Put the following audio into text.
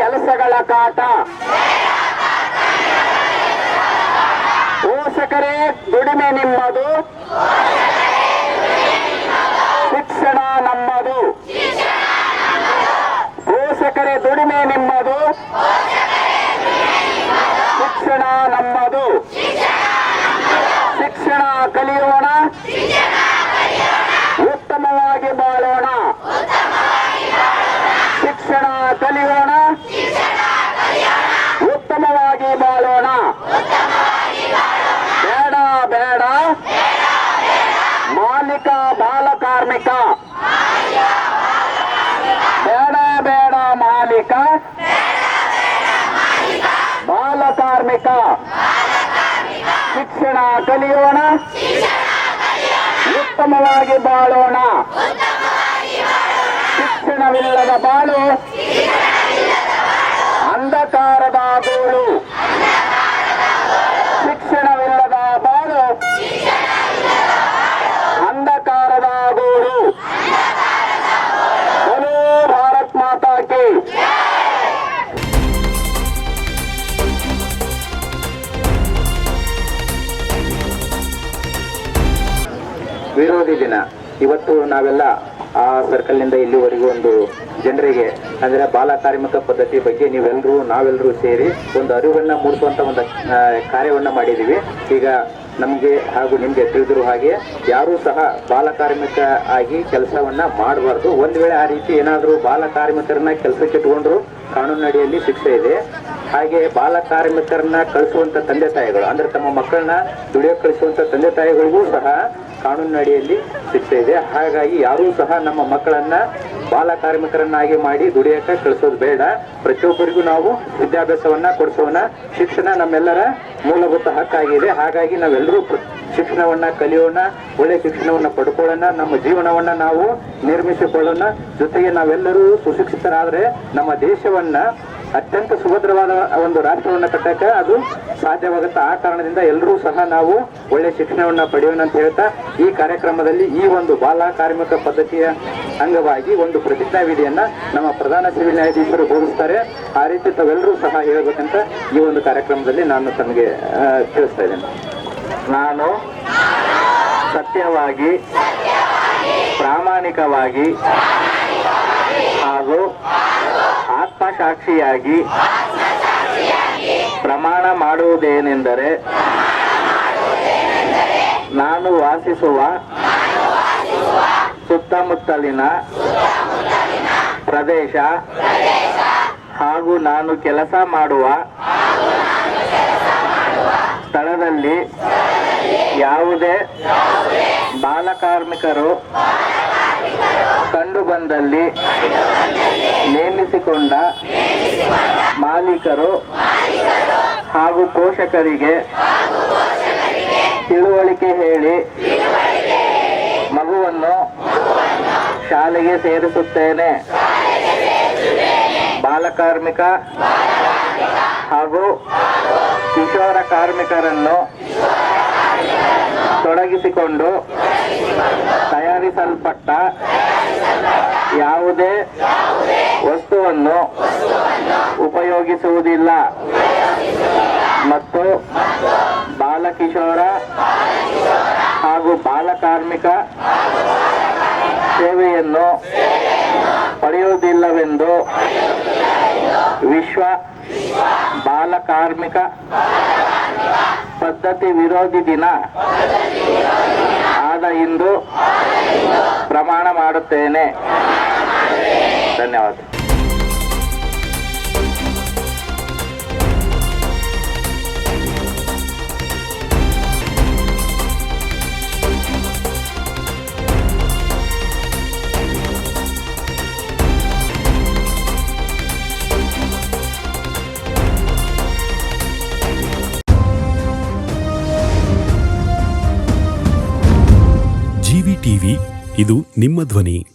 ಕೆಲಸಗಳ ಕಾಟ. ಪೋಷಕರೇ ದುಡಿಮೆ ನಿಮ್ಮದು ಶಿಕ್ಷಣ ನಮ್ಮದು ಪೋಷಕರೇ ದುಡಿಮೆ ನಿಮ್ಮದು ಶಿಕ್ಷಣ ನಮ್ಮದು ಶಿಕ್ಷಣ ಕಲಿಯೋಣ ಉತ್ತಮವಾಗಿ ಬಾಳೋಣ ಶಿಕ್ಷಣ ಕಲಿಯೋಣ ಉತ್ತಮವಾಗಿ ಬಾಳೋಣ ಬೇಡ ಬೇಡ ಮಾಲಿಕ ಬಾಲ ಕಾರ್ಮಿಕ. ಬೇಡ ಬೇಡ ಮಾಲೀಕ. ಬಾಲ ಕಾರ್ಮಿಕ. ಶಿಕ್ಷಣ ಕಲಿಯೋಣ. ಉತ್ತಮವಾಗಿ ಬಾಳೋಣ. ಶಿಕ್ಷಣವಿಲ್ಲದ ಬಾಳು. ವಿರೋಧಿ ದಿನ. ಇವತ್ತು ನಾವೆಲ್ಲ ಆ ಸರ್ಕಲ್ನಿಂದ ಇಲ್ಲಿವರೆಗೂ ಒಂದು ಜನರಿಗೆ, ಅಂದರೆ ಬಾಲ ಕಾರ್ಮಿಕ ಪದ್ಧತಿ ಬಗ್ಗೆ ನೀವೆಲ್ಲರೂ ನಾವೆಲ್ಲರೂ ಸೇರಿ ಒಂದು ಅರಿವನ್ನ ಮೂಡಿಸುವಂತ ಒಂದು ಕಾರ್ಯವನ್ನು ಮಾಡಿದೀವಿ. ಈಗ ನಮಗೆ ಹಾಗೂ ನಿಮಗೆ ತಿಳಿದಿರುವ ಹಾಗೆ ಯಾರೂ ಸಹ ಬಾಲಕಾರ್ಮಿಕ ಆಗಿ ಕೆಲಸವನ್ನ ಮಾಡಬಾರ್ದು. ಒಂದ್ ವೇಳೆ ಆ ರೀತಿ ಏನಾದರೂ ಬಾಲಕಾರ್ಮಿಕರನ್ನ ಕೆಲಸಕ್ಕೆ ಇಟ್ಕೊಂಡ್ರು ಕಾನೂನು ಅಡಿಯಲ್ಲಿ ಶಿಕ್ಷೆ ಇದೆ. ಹಾಗೆ ಬಾಲಕಾರ್ಮಿಕರನ್ನ ಕಳಿಸುವಂತ ತಂದೆ ತಾಯಿಗಳು, ಅಂದ್ರೆ ತಮ್ಮ ಮಕ್ಕಳನ್ನ ದುಡಿಯೋ ಕಳಿಸುವಂತ ತಂದೆ ತಾಯಿಗಳಿಗೂ ಸಹ ಕಾನೂನಿನ ಅಡಿಯಲ್ಲಿ ಶಿಕ್ಷೆ ಇದೆ. ಹಾಗಾಗಿ ಯಾರೂ ಸಹ ನಮ್ಮ ಮಕ್ಕಳನ್ನ ಬಾಲ ಕಾರ್ಮಿಕರನ್ನಾಗಿ ಮಾಡಿ ದುಡಿಯಕ್ಕೆ ಕಳಿಸೋದು ಬೇಡ. ಪ್ರತಿಯೊಬ್ಬರಿಗೂ ನಾವು ವಿದ್ಯಾಭ್ಯಾಸವನ್ನ ಕೊಡಿಸೋಣ. ಶಿಕ್ಷಣ ನಮ್ಮೆಲ್ಲರ ಮೂಲಭೂತ ಹಕ್ಕಾಗಿದೆ. ಹಾಗಾಗಿ ನಾವೆಲ್ಲರೂ ಶಿಕ್ಷಣವನ್ನ ಕಲಿಯೋಣ, ಒಳ್ಳೆ ಶಿಕ್ಷಣವನ್ನ ಪಡ್ಕೊಳ್ಳೋಣ, ನಮ್ಮ ಜೀವನವನ್ನ ನಾವು ನಿರ್ಮಿಸಿಕೊಳ್ಳೋಣ. ಜೊತೆಗೆ ನಾವೆಲ್ಲರೂ ಸುಶಿಕ್ಷಿತರಾದ್ರೆ ನಮ್ಮ ದೇಶವನ್ನ ಅತ್ಯಂತ ಸುಭದ್ರವಾದ ಒಂದು ರಾಷ್ಟ್ರವನ್ನ ಕಟ್ಟಕ್ಕೆ ಅದು ಸಾಧ್ಯವಾಗುತ್ತೆ ಆ ಕಾರಣದಿಂದ ಎಲ್ಲರೂ ಸಹ ನಾವು ಒಳ್ಳೆ ಶಿಕ್ಷಣವನ್ನ ಪಡೆಯೋಣ ಅಂತ ಹೇಳ್ತಾ ಈ ಕಾರ್ಯಕ್ರಮದಲ್ಲಿ ಈ ಒಂದು ಬಾಲ ಕಾರ್ಮಿಕ ಪದ್ಧತಿಯ ಅಂಗವಾಗಿ ಒಂದು ಪ್ರತಿಜ್ಞಾ ವಿಧಿಯನ್ನ ನಮ್ಮ ಪ್ರಧಾನ ಸಿವಿಲ್ ನ್ಯಾಯಾಧೀಶರು ಬೋಧಿಸ್ತಾರೆ. ಆ ರೀತಿ ತಾವೆಲ್ಲರೂ ಸಹ ಹೇಳಬೇಕಂತ ಈ ಒಂದು ಕಾರ್ಯಕ್ರಮದಲ್ಲಿ ನಾನು ತಮಗೆ ತಿಳಿಸ್ತಾ ಇದ್ದೇನೆ. ನಾನು ಸತ್ಯವಾಗಿ ಪ್ರಾಮಾಣಿಕವಾಗಿ ಹಾಗೂ ಆತ್ಮಸಾಕ್ಷಿಯಾಗಿ ಪ್ರಮಾಣ ಮಾಡುವುದೇನೆಂದರೆ ನಾನು ವಾಸಿಸುವ ಸುತ್ತಮುತ್ತಲಿನ ಪ್ರದೇಶ ಹಾಗೂ ನಾನು ಕೆಲಸ ಮಾಡುವ ಸ್ಥಳದಲ್ಲಿ ಯಾವುದೇ ಬಾಲಕಾರ್ಮಿಕರು ಕಂಡು ಬಂದಲ್ಲಿ ನೇಮಿಸಿಕೊಂಡ ಮಾಲೀಕರು ಹಾಗೂ ಪೋಷಕರಿಗೆ ತಿಳುವಳಿಕೆ ಹೇಳಿ ಮಗುವನ್ನು ಶಾಲೆಗೆ ಸೇರಿಸುತ್ತೇನೆ. ಬಾಲಕಾರ್ಮಿಕ ಹಾಗೂ ಕಿಶೋರ ಕಾರ್ಮಿಕರನ್ನು ತೊಡಗಿಸಿಕೊಂಡು ತಯಾರಿಸಲ್ಪಟ್ಟ ಯಾವುದೇ ವಸ್ತುವನ್ನು ಉಪಯೋಗಿಸುವುದಿಲ್ಲ. ಮತ್ತು ಬಾಲಕಿಶೋರ ಹಾಗೂ ಬಾಲಕಾರ್ಮಿಕ ಸೇವೆಯನ್ನು ಪಡೆಯುವುದಿಲ್ಲವೆಂದು ವಿಶ್ವ ಬಾಲಕಾರ್ಮಿಕ ಪದ್ಧತಿ ವಿರೋಧಿ ದಿನ ಆದ ಇಂದು ಮಾಡುತ್ತೇನೆ ಧನ್ಯವಾದ. ಇದು ನಿಮ್ಮ ಧ್ವನಿ.